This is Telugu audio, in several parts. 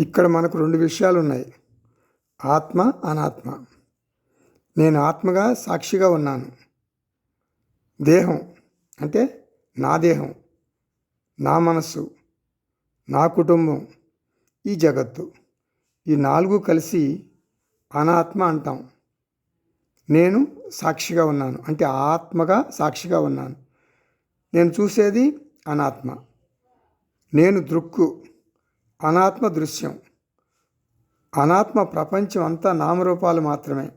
ఇక్కడ మనకు రెండు విషయాలు ఉన్నాయి ఆత్మ అనాత్మ. నేను ఆత్మగా సాక్షిగా ఉన్నాను. దేహం అంటే నా దేహం నా మనస్సు నా కుటుంబం ఈ జగత్తు. ఈ నాలుగు కలిసి అనాత్మ అంటాం. నేను సాక్షిగా ఉన్నాను. అంటే ఆత్మగా సాక్షిగా ఉన్నాను. నేను చూసేది అనాత్మ. నేను దృక్కు. అనాత్మ దృశ్యం. అనాత్మ ప్రపంచం అంతా నామరూపాలు మాత్రమే.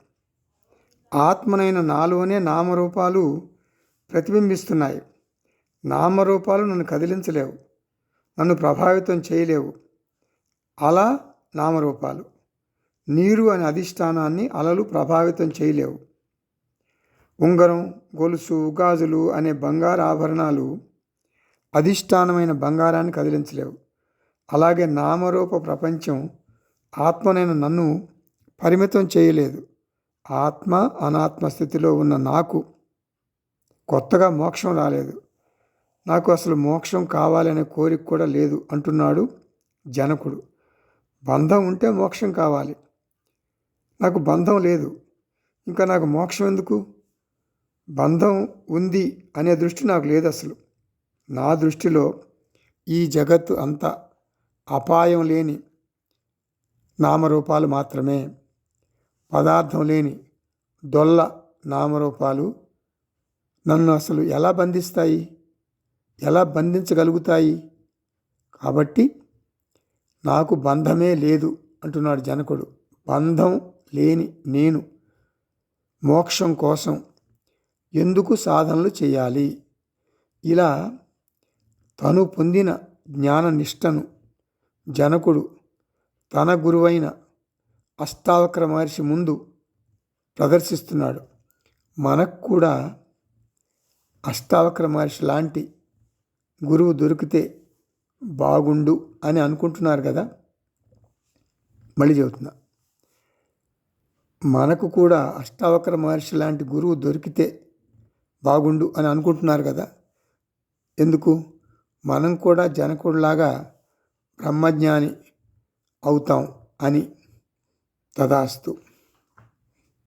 ఆత్మనైన నాలోనే నామరూపాలు ప్రతిబింబిస్తున్నాయి. నామరూపాలు నన్ను కదిలించలేవు. నన్ను ప్రభావితం చేయలేవు. అలా నామరూపాలు. నీరు అనే అధిష్టానాన్ని అలలు ప్రభావితం చేయలేవు. ఉంగరం గొలుసు గాజులు అనే బంగారు ఆభరణాలు అధిష్టానమైన బంగారాన్ని కదిలించలేవు. అలాగే నామరూప ప్రపంచం ఆత్మనైన నన్ను పరిమితం చేయలేదు. ఆత్మ అనాత్మ స్థితిలో ఉన్న నాకు కొత్తగా మోక్షం రాలేదు. నాకు అసలు మోక్షం కావాలనే కోరిక కూడా లేదు అంటున్నాడు జనకుడు. బంధం ఉంటే మోక్షం కావాలి. నాకు బంధం లేదు. ఇంకా నాకు మోక్షం ఎందుకు? బంధం ఉంది అనే దృష్టి నాకు లేదు అసలు. నా దృష్టిలో ఈ జగత్తు అంతా అపాయం లేని నామరూపాలు మాత్రమే. పదార్థం లేని దొల్ల నామరూపాలు నన్ను అసలు ఎలా బంధిస్తాయి? ఎలా బంధించగలుగుతాయి? కాబట్టి నాకు బంధమే లేదు అంటున్నాడు జనకుడు. బంధం లేని నేను మోక్షం కోసం ఎందుకు సాధనలు చేయాలి? ఇలా తను పొందిన జ్ఞాన నిష్టను జనకుడు తన గురువైన అష్టావక్ర మహర్షి ముందు ప్రదర్శిస్తున్నాడు. మనకు కూడా అష్టావక్ర మహర్షి లాంటి గురువు దొరికితే బాగుండు అని అనుకుంటున్నారు కదా? మళ్ళీ చెబుతున్నా. మనకు కూడా అష్టావక్ర మహర్షి లాంటి గురువు దొరికితే బాగుండు అని అనుకుంటున్నారు కదా? ఎందుకు? మనం కూడా జనకుడిలాగా బ్రహ్మజ్ఞాని అవుతాం అని తదాస్తు.